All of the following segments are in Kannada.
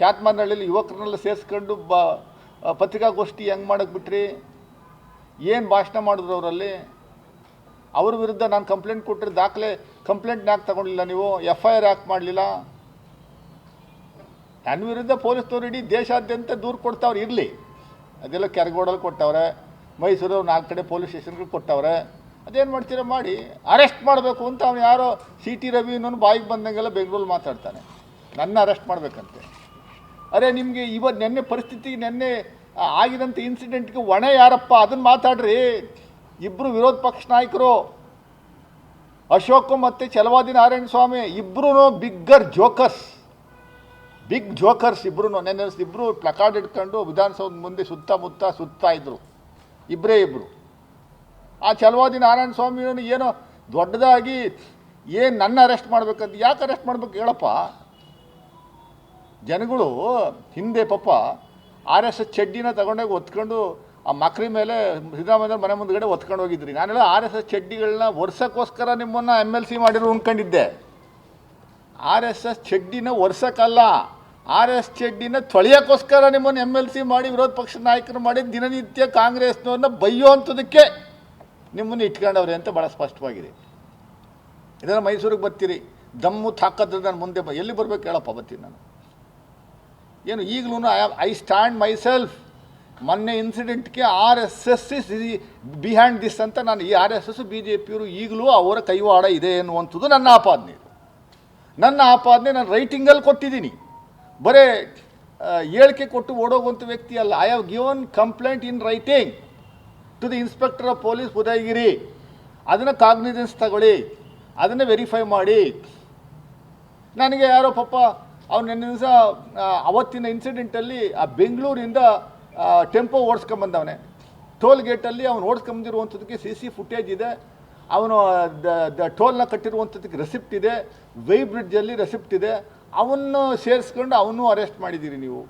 ಕ್ಯಾತ್ಮಾರ್ನಹಳ್ಳಿಲಿ ಯುವಕರನ್ನೆಲ್ಲ ಸೇರಿಸ್ಕೊಂಡು ಬ ಪತ್ರಿಕಾಗೋಷ್ಠಿ ಹೆಂಗೆ ಮಾಡಕ್ಕೆ ಬಿಟ್ರಿ? ಏನು ಭಾಷಣ ಮಾಡಿದ್ರು ಅವರಲ್ಲಿ? ಅವ್ರ ವಿರುದ್ಧ ನಾನು ಕಂಪ್ಲೇಂಟ್ ಕೊಟ್ಟರೆ ದಾಖಲೆ, ಕಂಪ್ಲೇಂಟ್ ಯಾಕೆ ತಗೊಂಡಿಲ್ಲ ನೀವು? ಎಫ್ ಐ ಆರ್ ಯಾಕೆ ಮಾಡಲಿಲ್ಲ? ನನ್ನ ವಿರುದ್ಧ ಪೊಲೀಸ್ನವ್ರು ಇಡೀ ದೇಶಾದ್ಯಂತ ದೂರು ಕೊಡ್ತಾವ್ರು ಇರಲಿ. ಅದೆಲ್ಲ ಕೆರಗೋಡಲ್ಲಿ ಕೊಟ್ಟವ್ರೆ. ಮೈಸೂರು ನಾಲ್ಕು ಕಡೆ ಪೊಲೀಸ್ ಸ್ಟೇಷನ್ಗಳು ಕೊಟ್ಟವ್ರೆ. ಅದೇನು ಮಾಡ್ತೀರ ಮಾಡಿ? ಅರೆಸ್ಟ್ ಮಾಡಬೇಕು ಅಂತ ಅವನು ಯಾರೋ ಸಿ ಟಿ ರವಿ ಇನ್ನೊಂದು ಬಾಯಿಗೆ ಬಂದಂಗೆಲ್ಲ ಬೆಂಗಳೂರಲ್ಲಿ ಮಾತಾಡ್ತಾನೆ. ನನ್ನ ಅರೆಸ್ಟ್ ಮಾಡಬೇಕಂತೆ. ಅರೆ, ನಿಮಗೆ ಇವತ್ತು ನೆನ್ನೆ ಪರಿಸ್ಥಿತಿ ನೆನ್ನೆ ಆಗಿದಂಥ ಇನ್ಸಿಡೆಂಟ್ಗೆ ಹೊಣೆ ಯಾರಪ್ಪ? ಅದನ್ನು ಮಾತಾಡ್ರಿ. ಇಬ್ಬರು ವಿರೋಧ ಪಕ್ಷ ನಾಯಕರು, ಅಶೋಕ್ ಮತ್ತು ಚಲವಾದಿ ನಾರಾಯಣ ಸ್ವಾಮಿ ಇಬ್ಬರೂ ಬಿಗ್ಗರ್ ಜೋಕರ್ಸ್. ಬಿಗ್ ಜೋಕರ್ಸ್ ಇಬ್ಬರು ನೆನ್ನೆ ಇಬ್ಬರು ಪ್ಲಕಾರ್ಡ್ ಇಟ್ಕೊಂಡು ವಿಧಾನಸೌಧ ಮುಂದೆ ಸುತ್ತಮುತ್ತ ಸುತ್ತಾ ಇದ್ರು. ಇಬ್ಬರೇ ಇಬ್ಬರು ಆ ಚಲವಾದಿ ನಾರಾಯಣ ಸ್ವಾಮಿಯನ್ನು ಏನೋ ದೊಡ್ಡದಾಗಿ ಏನು ನನ್ನ ಅರೆಸ್ಟ್ ಮಾಡ್ಬೇಕಂತ, ಯಾಕೆ ಅರೆಸ್ಟ್ ಮಾಡ್ಬೇಕು ಹೇಳಪ್ಪ? ಜನಗಳು ಹಿಂದೆ ಪಾಪ ಆರ್ ಎಸ್ ಎಸ್ ಚಡ್ಡಿನ ತಗೊಂಡೋಗಿ ಒತ್ಕೊಂಡು ಆ ಮಕ್ರಿ ಮೇಲೆ ಸಿದ್ದರಾಮಯ್ಯ ಮನೆ ಮುಂದ್ಗಡೆ ಒತ್ಕೊಂಡು ಹೋಗಿದ್ರಿ. ನಾನೆಲ್ಲ ಆರ್ ಎಸ್ ಎಸ್ ಚಡ್ಡಿಗಳನ್ನ ವರ್ಷಕ್ಕೋಸ್ಕರ ನಿಮ್ಮನ್ನು ಎಂ ಎಲ್ ಸಿ ಮಾಡಿರು ಉಣ್ಕೊಂಡಿದ್ದೆ. ಆರ್ ಎಸ್ ಎಸ್ ಚಡ್ಡಿನ ವರ್ಷಕ್ಕಲ್ಲ, ಆರ್ ಎಸ್ ಚಡ್ಡಿನ ತೊಳೆಯೋಕ್ಕೋಸ್ಕರ ನಿಮ್ಮನ್ನು ಎಂ ಎಲ್ ಸಿ ಮಾಡಿ ವಿರೋಧ ಪಕ್ಷದ ನಾಯಕರು ಮಾಡಿ ದಿನನಿತ್ಯ ಕಾಂಗ್ರೆಸ್ನವ್ರನ್ನ ಬೈಯೋವಂಥದಕ್ಕೆ ನಿಮ್ಮನ್ನು ಇಟ್ಕೊಂಡವ್ರೆ ಅಂತ ಭಾಳ ಸ್ಪಷ್ಟವಾಗಿದೆ. ಇದನ್ನು ಮೈಸೂರಿಗೆ ಬರ್ತೀರಿ. ದಮ್ಮು ತಾಕದ್ರೆ ನಾನು ಮುಂದೆ ಎಲ್ಲಿ ಬರ್ಬೇಕು ಹೇಳಪ್ಪ, ಬರ್ತೀನಿ ನಾನು. ಏನು ಈಗಲೂ ಐ ಸ್ಟ್ಯಾಂಡ್ ಮೈ ಸೆಲ್ಫ್ ಮೊನ್ನೆ ಇನ್ಸಿಡೆಂಟ್ಗೆ R S S is behind this ಅಂತ ನಾನು ಈ R S S B J ಪಿಯವರು ಈಗಲೂ ಅವರ ಕೈವಾಡ ಇದೆ ಎನ್ನುವಂಥದ್ದು ನನ್ನ ಆಪಾದನೆ ನನ್ನ ಆಪಾದನೆ ನಾನು ರೈಟಿಂಗಲ್ಲಿ ಕೊಟ್ಟಿದ್ದೀನಿ. ಬರೇ ಹೇಳಿಕೆ ಕೊಟ್ಟು ಓಡೋಗುವಂಥ ವ್ಯಕ್ತಿ ಅಲ್ಲ. I have given complaint in writing to the inspector of police Udayagiri. ಅದನ್ನು ಕಾಗ್ನಿಜೆನ್ಸ್ ತಗೊಳ್ಳಿ. ಅದನ್ನು ವೆರಿಫೈ ಮಾಡಿ. ನನಗೆ ಯಾರೋ ಪಾಪ ಅವ್ನು ನಿನ್ನೆ ದಿವಸ ಅವತ್ತಿನ ಇನ್ಸಿಡೆಂಟಲ್ಲಿ ಆ, ಬೆಂಗಳೂರಿಂದ ಟೆಂಪೋ ಓಡಿಸ್ಕೊಂಬಂದವನೆ. ಟೋಲ್ ಗೇಟಲ್ಲಿ ಅವನು ಓಡಿಸ್ಕೊಂಬಂದಿರುವಂಥದ್ದಕ್ಕೆ ಸಿ ಸಿ ಫುಟೇಜ್ ಇದೆ. ಅವನು ದ ಟೋಲ್ನ ಕಟ್ಟಿರುವಂಥದ್ದಕ್ಕೆ ರೆಸಿಪ್ಟ್ ಇದೆ. ವೈ ಬ್ರಿಡ್ಜಲ್ಲಿ ರೆಸಿಪ್ಟ್ ಇದೆ. ಅವನ್ನು ಸೇರಿಸ್ಕೊಂಡು ಅವನ್ನೂ ಅರೆಸ್ಟ್ ಮಾಡಿದ್ದೀರಿ ನೀವು.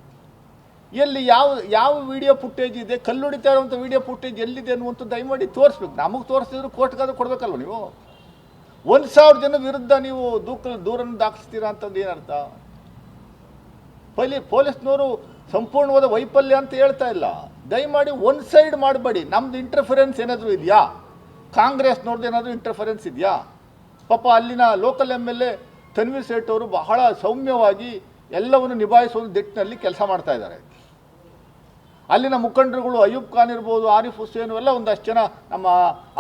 ಎಲ್ಲಿ ಯಾವ ಯಾವ ವಿಡಿಯೋ ಫುಟೇಜ್ ಇದೆ? ಕಲ್ಲುಡಿತಾ ಇರುವಂಥ ವಿಡಿಯೋ ಫುಟೇಜ್ ಎಲ್ಲಿದೆ ಅನ್ನುವಂಥದ್ದು ದಯಮಾಡಿ ತೋರಿಸ್ಬೇಕು. ನಮಗೆ ತೋರಿಸಿದ್ರು ಕೋರ್ಟ್ಗಾದ್ರೂ ಕೊಡಬೇಕಲ್ವ ನೀವು? ಒಂದು ಸಾವಿರ ಜನ ವಿರುದ್ಧ ನೀವು ದೂಕ ದೂರನ್ನು ದಾಖಲಿಸ್ತೀರಾ ಅಂತಂದು ಏನರ್ಥ? ಪೊಲಿ ಪೊಲೀಸ್ನವರು ಸಂಪೂರ್ಣವಾದ ವೈಫಲ್ಯ ಅಂತ ಹೇಳ್ತಾ ಇಲ್ಲ. ದಯಮಾಡಿ ಒನ್ ಸೈಡ್ ಮಾಡಬೇಡಿ. ನಮ್ದು ಇಂಟರ್ಫರೆನ್ಸ್ ಏನಾದರೂ ಇದೆಯಾ? ಕಾಂಗ್ರೆಸ್ನವ್ರದ್ದು ಏನಾದರೂ ಇಂಟರ್ಫರೆನ್ಸ್ ಇದೆಯಾ? ಪಾಪ ಅಲ್ಲಿನ local M L A Tanveer Sait ಅವರು ಬಹಳ ಸೌಮ್ಯವಾಗಿ ಎಲ್ಲವನ್ನು ನಿಭಾಯಿಸುವ ದಿಟ್ಟಿನಲ್ಲಿ ಕೆಲಸ ಮಾಡ್ತಾ ಇದ್ದಾರೆ. ಅಲ್ಲಿನ ಮುಖಂಡರುಗಳು ಅಯ್ಯೂಬ್ ಖಾನ್ ಇರ್ಬೋದು, ಆರಿಫ್ ಹುಸೇನ್ ಎಲ್ಲ ಒಂದಷ್ಟು ಜನ ನಮ್ಮ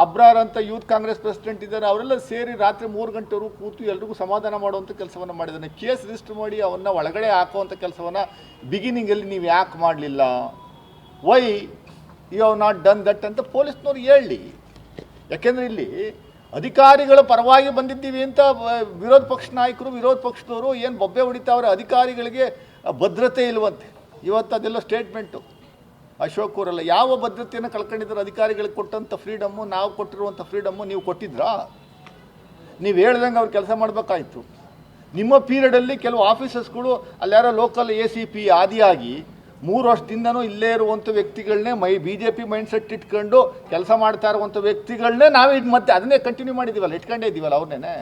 ಅಬ್ರಾರ್ ಅಂತ ಯೂತ್ ಕಾಂಗ್ರೆಸ್ ಪ್ರೆಸಿಡೆಂಟ್ ಇದ್ದಾರೆ. ಅವರೆಲ್ಲ ಸೇರಿ ರಾತ್ರಿ ಮೂರು ಗಂಟೆವರೆಗೂ ಕೂತು ಎಲ್ರಿಗೂ ಸಮಾಧಾನ ಮಾಡುವಂಥ ಕೆಲಸವನ್ನು ಮಾಡಿದ್ದಾನೆ ಕೇಸ್ ರಿಜಿಸ್ಟರ್ ಮಾಡಿ ಅವನ್ನ ಒಳಗಡೆ ಹಾಕುವಂಥ ಕೆಲಸವನ್ನು ಬಿಗಿನಿಂಗಲ್ಲಿ ನೀವು ಯಾಕೆ ಮಾಡಲಿಲ್ಲ? Why you have not done that ಅಂತ ಪೊಲೀಸ್ನವ್ರು ಹೇಳಿ. ಯಾಕೆಂದರೆ ಇಲ್ಲಿ ಅಧಿಕಾರಿಗಳ ಪರವಾಗಿ ಬಂದಿದ್ದೀವಿ ಅಂತ ವಿರೋಧ ಪಕ್ಷ ನಾಯಕರು, ವಿರೋಧ ಪಕ್ಷದವರು ಏನು ಬೊಬ್ಬೆ ಹೊಡಿತಾವ್ರೆ ಅಧಿಕಾರಿಗಳಿಗೆ ಭದ್ರತೆ ಇಲ್ವಂತೆ. ಇವತ್ತು ಅದೆಲ್ಲ ಸ್ಟೇಟ್ಮೆಂಟು ಅಶೋಕ್ ಅವರೆಲ್ಲ, ಯಾವ ಭದ್ರತೆಯನ್ನು ಕಳ್ಕೊಂಡಿದ್ದಾರೆ, ಅಧಿಕಾರಿಗಳಿಗೆ ಕೊಟ್ಟಂಥ ಫ್ರೀಡಮ್ಮು ನಾವು ಕೊಟ್ಟಿರುವಂಥ ಫ್ರೀಡಮ್ಮು ನೀವು ಕೊಟ್ಟಿದ್ರಾ? ನೀವು ಹೇಳ್ದಂಗೆ ಅವ್ರು ಕೆಲಸ ಮಾಡಬೇಕಾಯ್ತು. ನಿಮ್ಮ ಪೀರಿಯಡಲ್ಲಿ ಕೆಲವು ಆಫೀಸರ್ಸ್ಗಳು ಅಲ್ಲಾರೋ ಲೋಕಲ್ ಎ ಸಿ ಪಿ ಆದಿಯಾಗಿ ಮೂರು ವರ್ಷದಿಂದನೂ ಇಲ್ಲೇ ಇರುವಂಥ ವ್ಯಕ್ತಿಗಳನ್ನೇ my B J P mindset ಇಟ್ಕೊಂಡು ಕೆಲಸ ಮಾಡ್ತಾ ಇರುವಂಥ ವ್ಯಕ್ತಿಗಳನ್ನೇ ನಾವು ಇದು ಮತ್ತೆ ಅದನ್ನೇ ಕಂಟಿನ್ಯೂ ಮಾಡಿದ್ದೀವಲ್ಲ ಇಟ್ಕೊಂಡೇ ಇದ್ದೀವಲ್ಲ ಅವ್ರನ್ನೇ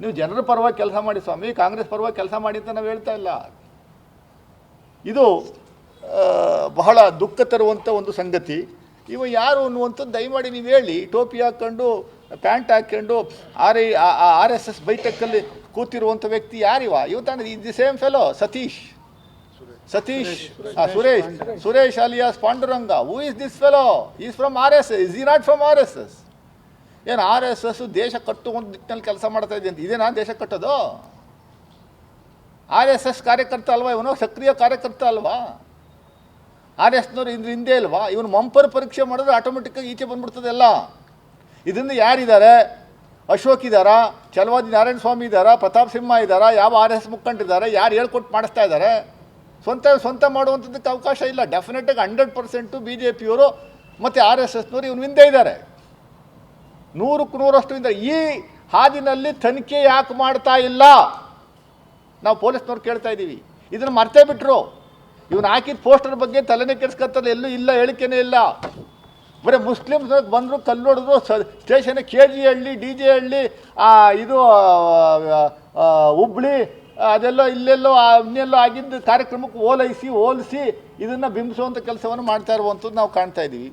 ನೀವು ಜನರ ಪರವಾಗಿ ಕೆಲಸ ಮಾಡಿ, ಸ್ವಾಮಿ, ಕಾಂಗ್ರೆಸ್ ಪರವಾಗಿ ಕೆಲಸ ಮಾಡಿ ಅಂತ ನಾವು ಹೇಳ್ತಾ ಇಲ್ಲ. ಇದು ಬಹಳ ದುಃಖ ತರುವಂಥ ಒಂದು ಸಂಗತಿ. ಇವ ಯಾರು ಅನ್ನುವಂಥದ್ದು ದಯಮಾಡಿ ನೀವು ಹೇಳಿ. ಟೋಪಿ ಹಾಕ್ಕೊಂಡು ಪ್ಯಾಂಟ್ ಹಾಕ್ಕೊಂಡು R I R S S ಬೈತಕ್ಕಲ್ಲಿ ಕೂತಿರುವಂಥ ವ್ಯಕ್ತಿ ಯಾರಿವ? ಇವತ್ತಾನೆ the same fellow Satish. Satish Suresh Suresh. Alias Panduranga. Who is this fellow is from R S S ಈ not from R S S ಏನು ಆರ್ ಎಸ್ ಎಸ್ ದೇಶ ಕಟ್ಟುವಂಥ ನಿಟ್ಟಿನಲ್ಲಿ ಕೆಲಸ ಮಾಡ್ತಾ ಇದೆ ಅಂತ? ಇದೇನಾ ದೇಶ ಕಟ್ಟೋದು? ಆರ್ ಎಸ್ ಎಸ್ ಕಾರ್ಯಕರ್ತ ಅಲ್ವಾ ಇವನು? ಸಕ್ರಿಯ ಕಾರ್ಯಕರ್ತ ಅಲ್ವಾ? ಆರ್ ಎಸ್ನವ್ರು ಇದ್ರ ಹಿಂದೆ ಅಲ್ವಾ? ಇವನು ಮಂಪರ್ ಪರೀಕ್ಷೆ ಮಾಡಿದ್ರೆ ಆಟೋಮೆಟಿಕ್ಕಾಗಿ ಈಚೆ ಬಂದ್ಬಿಡ್ತದೆ ಎಲ್ಲ. ಇದರಿಂದ ಯಾರಿದ್ದಾರೆ? ಅಶೋಕ್ ಇದ್ದಾರಾ? ಚಲವಾದಿ ನಾರಾಯಣ ಸ್ವಾಮಿ ಇದ್ದಾರಾ? ಪ್ರತಾಪ್ ಸಿಂಹ ಇದ್ದಾರಾ? ಯಾವ ಆರ್ ಎಸ್ ಮುಖಂಡಿದ್ದಾರೆ? ಯಾರು ಹೇಳ್ಕೊಟ್ಟು ಮಾಡಿಸ್ತಾ ಇದ್ದಾರೆ? ಸ್ವಂತ ಸ್ವಂತ ಮಾಡುವಂಥದ್ದಕ್ಕೆ ಅವಕಾಶ ಇಲ್ಲ. ಡೆಫಿನೆಟಾಗಿ ಹಂಡ್ರೆಡ್ ಪರ್ಸೆಂಟು ಬಿ ಜೆ ಪಿಯವರು ಮತ್ತು ಆರ್ ಎಸ್ ಎಸ್ನವರು ಇವನು ಹಿಂದೆ ಇದ್ದಾರೆ. ನೂರಕ್ಕೆ ನೂರಷ್ಟು ಹಿಂದೆ. ಈ ಹಾದಿನಲ್ಲಿ ತನಿಖೆ ಯಾಕೆ ಮಾಡ್ತಾ ಇಲ್ಲ? ನಾವು ಪೊಲೀಸ್ನವ್ರು ಕೇಳ್ತಾ ಇದ್ದೀವಿ. ಇದನ್ನು ಮರ್ತೇ ಬಿಟ್ರು. ಇವನು ಹಾಕಿದ ಪೋಸ್ಟರ್ ಬಗ್ಗೆ ತಲೆನೇ ಕೆಡ್ಸ್ಕೊತಾರೆ ಎಲ್ಲೂ ಇಲ್ಲ, ಹೇಳಿಕೆನೇ ಇಲ್ಲ. ಬರೀ ಮುಸ್ಲಿಮ್ಸ್ ಬಂದರು ಕಲ್ಲೊಡೆದ್ರು station K G Halli, D J Halli ಇದು ಹುಬ್ಳಿ, ಅದೆಲ್ಲೋ ಇಲ್ಲೆಲ್ಲೋ ಇನ್ನೆಲ್ಲೋ ಆಗಿದ್ದ ಕಾರ್ಯಕ್ರಮಕ್ಕೆ ಓಲೈಸಿ, ಹೋಲಿಸಿ, ಇದನ್ನು ಬಿಂಬಿಸುವಂಥ ಕೆಲಸವನ್ನು ಮಾಡ್ತಾ ಇರುವಂಥದ್ದು ನಾವು ಕಾಣ್ತಾ ಇದ್ದೀವಿ